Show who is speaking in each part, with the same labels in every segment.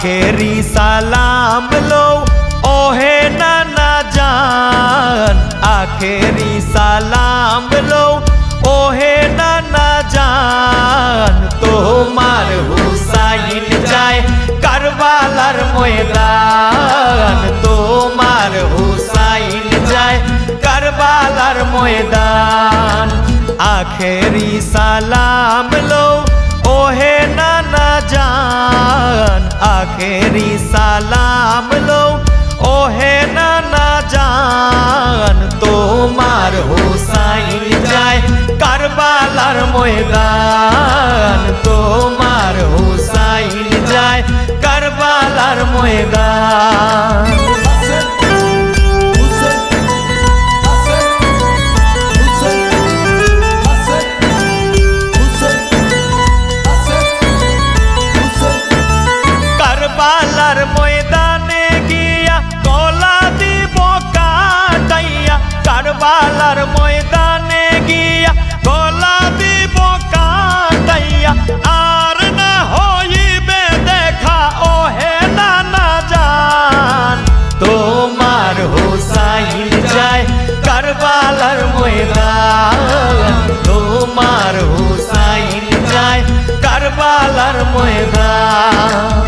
Speaker 1: আখেরি সালাম লো। ওহে নানা জান, আখেরি সালাম লো। ওহে নানা জান, তোমার হুসাইন যায় কারবালার ময়দান। তোমার হুসাইন যায় কারবালার ময়দান। আখেরি সালাম জান, আখেরি সালাম লো ওহে নানা জান, তোমার হুসাইন যায় কারবালার ময়দান। তোমার হুসাইন যায় কারবালার ময়দান। কারবালার ময়দানে গিয়া কলা দিব কাটাইয়া। কারবালার ময়দানে গিয়া কলা দিব কাটাইয়া। আর না হইবে দেখা, ওহে নানা জান। তোমার হুসাইন যায় কারবালার ময়দান। তোমার হুসাইন যায় কারবালার ময়দান।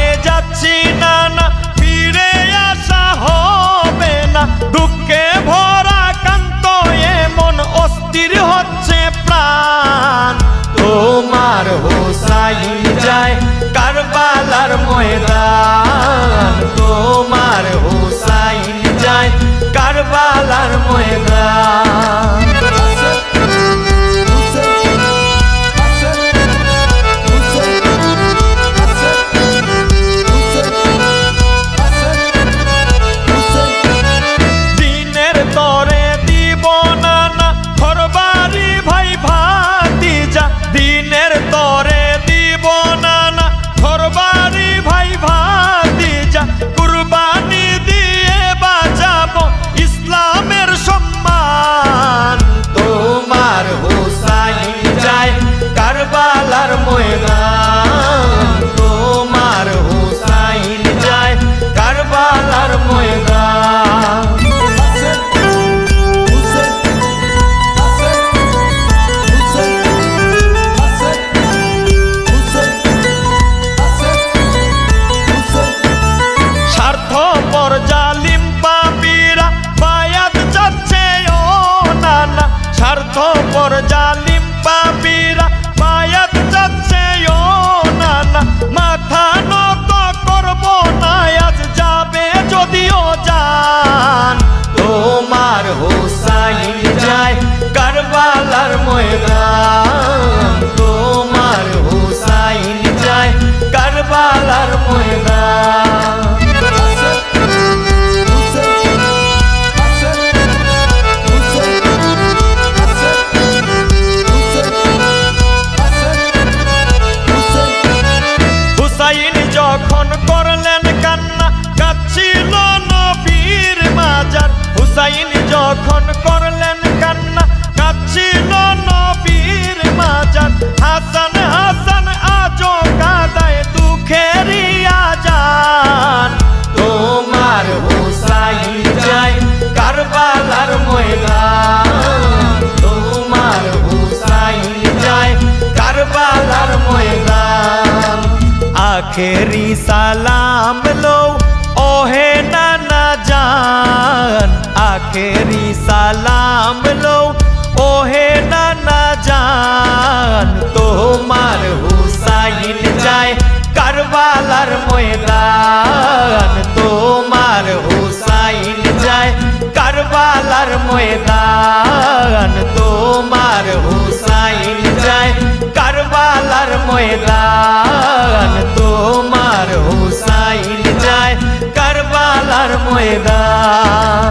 Speaker 1: কারবালার ময়দান। অথপর জালিম পাপিরা পায়াত যাচ্ছে, ও নানা, মাথা নত করব না, আজ যাবে যদিও যান তোমার হোসাইন যায় কারবালার ময়দান। তোমার হোসাইন যায় কারবালার ময়দান। আখেরি সালাম লো। ওহে নানা জান, আখেরি সালাম লো। ওহে নানা জান, তোমার হুসাইন যায় কারবালার ময়দান। তোমার হুসাইন যায় কারবালার ময়দান। তোমার হুসাইন যায় কারবালার ময়দান। ময়দা